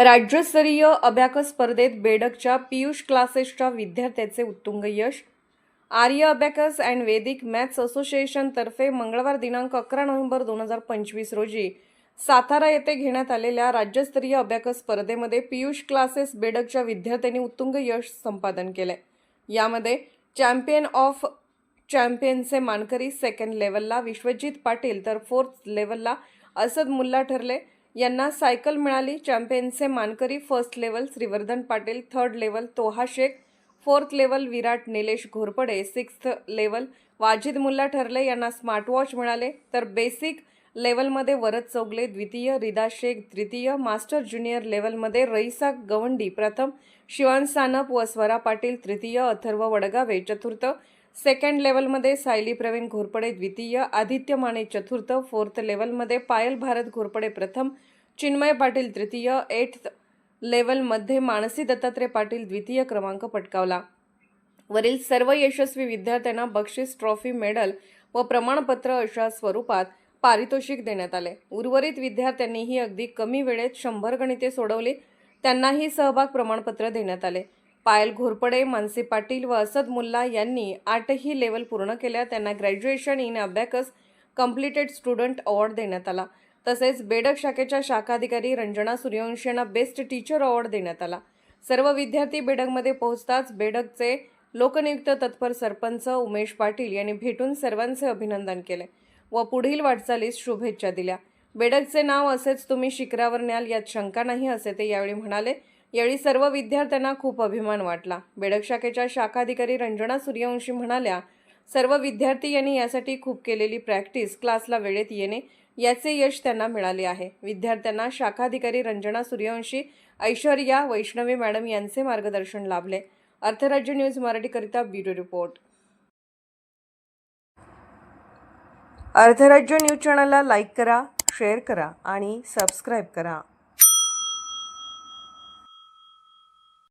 राज्यस्तरीय अभ्याकस स्पर्धेत बेडकच्या पीयूष क्लासेसच्या विद्यार्थ्याचे उत्तुंग यश. Arya abacus and vedic maths असोसिएशनतर्फे मंगळवार दिनांक अकरा नोव्हेंबर दोन हजार पंचवीस रोजी सातारा येथे घेण्यात आलेल्या राज्यस्तरीय अभ्याकस स्पर्धेमध्ये पियुष क्लासेस बेडकच्या विद्यार्थ्यांनी उत्तुंग यश संपादन केले. यामध्ये चॅम्पियन ऑफ चॅम्पियनचे मानकरी सेकंड लेवलला विश्वजित पाटील तर फोर्थ लेवलला असद मुल्ला ठरले. यांना सायकल मिळाली. चॅम्पियनचे मानकरी first level Shrivardhan Patil third level Toha Shaikh fourth level Virat Nilesh Ghorpade sixth level Wajid Mulla ठरले यांना स्मार्टवॉच मिळाले. तर बेसिक लेवलमध्ये वरद चौगले द्वितीय रिदा शेख तृतीय मास्टर ज्युनियर लेवलमध्ये रईसा गवंडी प्रथम शिवान सानप व स्वरा पाटील तृतीय अथर्व वडगावे चतुर्थ सेकंड लेवलमध्ये सायली प्रवीण घोरपडे द्वितीय आदित्य माने चतुर्थ फोर्थ लेवलमध्ये पायल भारत घोरपडे प्रथम चिन्मय पाटील तृतीय एट्थ लेवलमध्ये मानसी दत्तात्रय पाटील द्वितीय क्रमांक पटकावला. वरील सर्व यशस्वी विद्यार्थ्यांना बक्षीस ट्रॉफी मेडल व प्रमाणपत्र अशा स्वरूपात पारितोषिक देण्यात आले. उर्वरित विद्यार्थ्यांनीही अगदी कमी वेळेत शंभर गणिते सोडवली. त्यांनाही सहभाग प्रमाणपत्र देण्यात आले. पायल घोरपडे मानसी पाटील व असद मुल्ला यांनी आठही लेवल पूर्ण केल्या. त्यांना graduation in abacus completed student award देण्यात आला. तसेच बेडक शाखेच्या शाखाधिकारी रंजना सूर्यवंशी यांना बेस्ट टीचर अवॉर्ड देण्यात आला. सर्व विद्यार्थी बेडकमध्ये पोहोचताच बेडकचे लोकनियुक्त तत्पर सरपंच उमेश पाटील यांनी भेटून सर्वांचे अभिनंदन केले व पुढील वाटचालीस शुभेच्छा दिल्या. बेडकचे नाव असेच तुम्ही शिखरावर न्याल यात शंका नाही असे ते यावेळी म्हणाले. यावेळी सर्व विद्यार्थ्यांना खूप अभिमान वाटला. बेडक शाखेच्या शाखाधिकारी रंजना सूर्यवंशी म्हणाल्या सर्व विद्यार्थी यांनी यासाठी खूप केलेली प्रॅक्टिस क्लासला वेळेत येणे याचे यश त्यांना मिळाले आहे. विद्यार्थ्यांना शाखाधिकारी रंजना सूर्यवंशी ऐश्वर्या वैष्णवी मॅडम यांचे मार्गदर्शन लाभले. अर्थराज्य न्यूज मराठीकरिता ब्युरो रिपोर्ट. अर्थराज्य न्यूज चॅनलला लाईक करा शेअर करा आणि सबस्क्राईब करा.